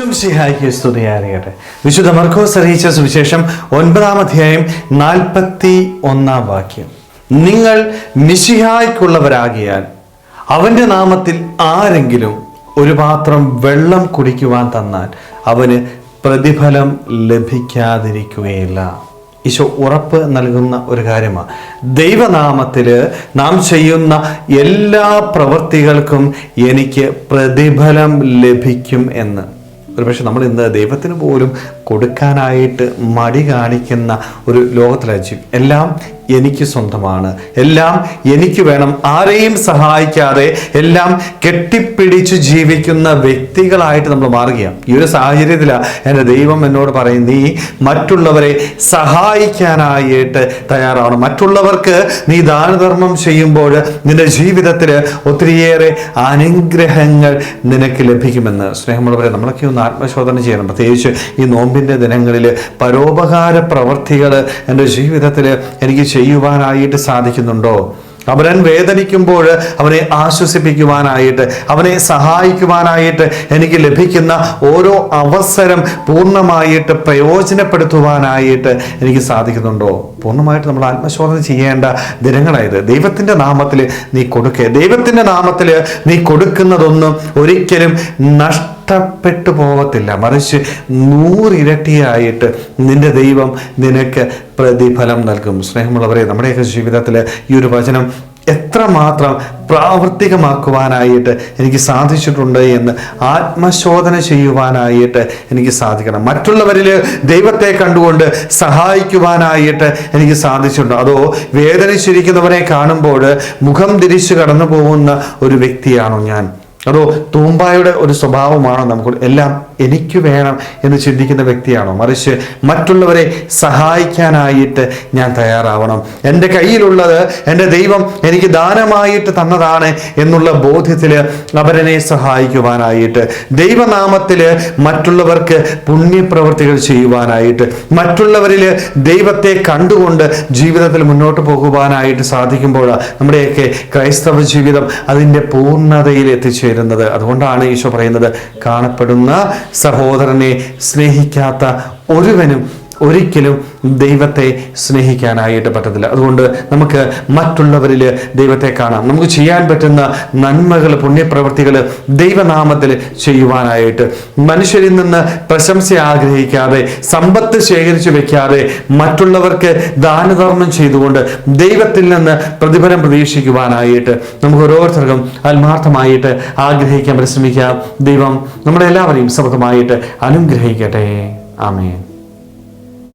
ഈശോം സ്തുതിയായിരിക്കട്ടെ വിശുദ്ധ മർക്കോസ് അറിയിച്ച സുവിശേഷം ഒൻപതാം അധ്യായം നാൽപ്പത്തി ഒന്നാം വാക്യം. നിങ്ങൾ മിശിഹായ്ക്കുള്ളവരാകിയാൽ അവന്റെ നാമത്തിൽ ആരെങ്കിലും ഒരു പാത്രം വെള്ളം കുടിക്കുവാൻ തന്നാൽ അവന് പ്രതിഫലം ലഭിക്കാതിരിക്കുകയില്ല. ഈശോ ഉറപ്പ് നൽകുന്ന ഒരു കാര്യമാണ് ദൈവനാമത്തിൽ നാം ചെയ്യുന്ന എല്ലാ പ്രവൃത്തികൾക്കും എനിക്ക് പ്രതിഫലം ലഭിക്കും എന്ന്. ഒരുപക്ഷെ നമ്മൾ ഇന്ന് ദൈവത്തിന് പോലും കൊടുക്കാനായിട്ട് മടി കാണിക്കുന്ന ഒരു ലോകത്തിലായിരിക്കും. എല്ലാം എനിക്ക് സ്വന്തമാണ്. എല്ലാം എനിക്ക് വേണം. ആരെയും സഹായിക്കാതെ എല്ലാം കെട്ടിപ്പിടിച്ച് ജീവിക്കുന്ന വ്യക്തികളായിട്ട് നമ്മൾ മാറുകയാണ്. ഈ ഒരു സാഹചര്യത്തിലാണ് എന്റെ ദൈവം എന്നോട് പറയും നീ മറ്റുള്ളവരെ സഹായിക്കാനായിട്ട് തയ്യാറാവണം. മറ്റുള്ളവർക്ക് നീ ദാനധർമ്മം ചെയ്യുമ്പോൾ നിന്റെ ജീവിതത്തിൽ ഒത്തിരിയേറെ അനുഗ്രഹങ്ങൾ നിനക്ക് ലഭിക്കുമെന്ന്. സ്നേഹമുള്ളവരെ നമ്മളൊക്കെ ഒന്ന് ആത്മശോധന ചെയ്യണം. പ്രത്യേകിച്ച് ഈ നോമ്പിന്റെ ദിനങ്ങളിൽ പരോപകാര പ്രവർത്തികൾ എന്റെ ജീവിതത്തിൽ എനിക്ക് ചെയ്യുവാനായിട്ട് സാധിക്കുന്നുണ്ടോ? അവരൻ വേദനിക്കുമ്പോൾ അവനെ ആശ്വസിപ്പിക്കുവാനായിട്ട് അവനെ സഹായിക്കുവാനായിട്ട് എനിക്ക് ലഭിക്കുന്ന ഓരോ അവസരം പൂർണമായിട്ട് പ്രയോജനപ്പെടുത്തുവാനായിട്ട് എനിക്ക് സാധിക്കുന്നുണ്ടോ? പൂർണമായിട്ട് നമ്മൾ ആത്മശോധന ചെയ്യേണ്ട ദിനങ്ങളായത്. ദൈവത്തിന്റെ നാമത്തിൽ നീ കൊടുക്കുക ദൈവത്തിന്റെ നാമത്തിൽ നീ കൊടുക്കുന്നതൊന്നും ഒരിക്കലും നഷ്ട നഷ്ടപ്പെട്ടു പോകത്തില്ല. മറിച്ച് നൂറിരട്ടിയായിട്ട് നിന്റെ ദൈവം നിനക്ക് പ്രതിഫലം നൽകും. സ്നേഹമുള്ളവരെ നമ്മുടെയൊക്കെ ജീവിതത്തിൽ ഈ ഒരു വചനം എത്രമാത്രം പ്രാവർത്തികമാക്കുവാനായിട്ട് എനിക്ക് സാധിച്ചിട്ടുണ്ട് എന്ന് ആത്മശോധന ചെയ്യുവാനായിട്ട് എനിക്ക് സാധിക്കണം. മറ്റുള്ളവരിൽ ദൈവത്തെ കണ്ടുകൊണ്ട് സഹായിക്കുവാനായിട്ട് എനിക്ക് സാധിച്ചിട്ടുണ്ട്. അതോ വേദനിച്ചിരിക്കുന്നവരെ കാണുമ്പോൾ മുഖം തിരിച്ചു കടന്നു പോകുന്ന ഒരു വ്യക്തിയാണോ ഞാൻ? അതോ തൂമ്പായുടെ ഒരു സ്വഭാവമാണോ നമുക്ക് എല്ലാം എനിക്ക് വേണം എന്ന് ചിന്തിക്കുന്ന വ്യക്തിയാണോ? മറിച്ച് മറ്റുള്ളവരെ സഹായിക്കാനായിട്ട് ഞാൻ തയ്യാറാവണം. എന്റെ കയ്യിലുള്ളത് എന്റെ ദൈവം എനിക്ക് ദാനമായിട്ട് തന്നതാണ് എന്നുള്ള ബോധ്യത്തിൽ അവരനെ സഹായിക്കുവാനായിട്ട് ദൈവനാമത്തിൽ മറ്റുള്ളവർക്ക് പുണ്യപ്രവൃത്തികൾ ചെയ്യുവാനായിട്ട് മറ്റുള്ളവരിൽ ദൈവത്തെ കണ്ടുകൊണ്ട് ജീവിതത്തിൽ മുന്നോട്ട് പോകുവാനായിട്ട് സാധിക്കുമ്പോൾ നമ്മുടെയൊക്കെ ക്രൈസ്തവ ജീവിതം അതിന്റെ പൂർണതയിൽ എത്തിച്ചേരുന്നത് അതുകൊണ്ടാണ് ഈശോ പറയുന്നത് കാണപ്പെടുന്ന സഹോദരനെ സ്നേഹിക്കാത്ത ഒരുവനും ഒരിക്കലും ദൈവത്തെ സ്നേഹിക്കാനായിട്ട് പറ്റത്തില്ല. അതുകൊണ്ട് നമുക്ക് മറ്റുള്ളവരിൽ ദൈവത്തെ കാണാം. നമുക്ക് ചെയ്യാൻ പറ്റുന്ന നന്മകൾ പുണ്യപ്രവൃത്തികൾ ദൈവനാമത്തിൽ ചെയ്യുവാനായിട്ട്. മനുഷ്യരിൽ നിന്ന് പ്രശംസ ആഗ്രഹിക്കാതെ സമ്പത്ത് ശേഖരിച്ചു വെക്കാതെ മറ്റുള്ളവർക്ക് ദാനധർമ്മം ചെയ്തുകൊണ്ട് ദൈവത്തിൽ നിന്ന് പ്രതിഫലം പ്രതീക്ഷിക്കുവാനായിട്ട് നമുക്ക് ഓരോരുത്തർക്കും ആത്മാർത്ഥമായിട്ട് ആഗ്രഹിക്കാൻ പരിശ്രമിക്കാം. ദൈവം നമ്മളെല്ലാവരെയും സമൃദ്ധമായിട്ട് അനുഗ്രഹിക്കട്ടെ. ആമേൻ.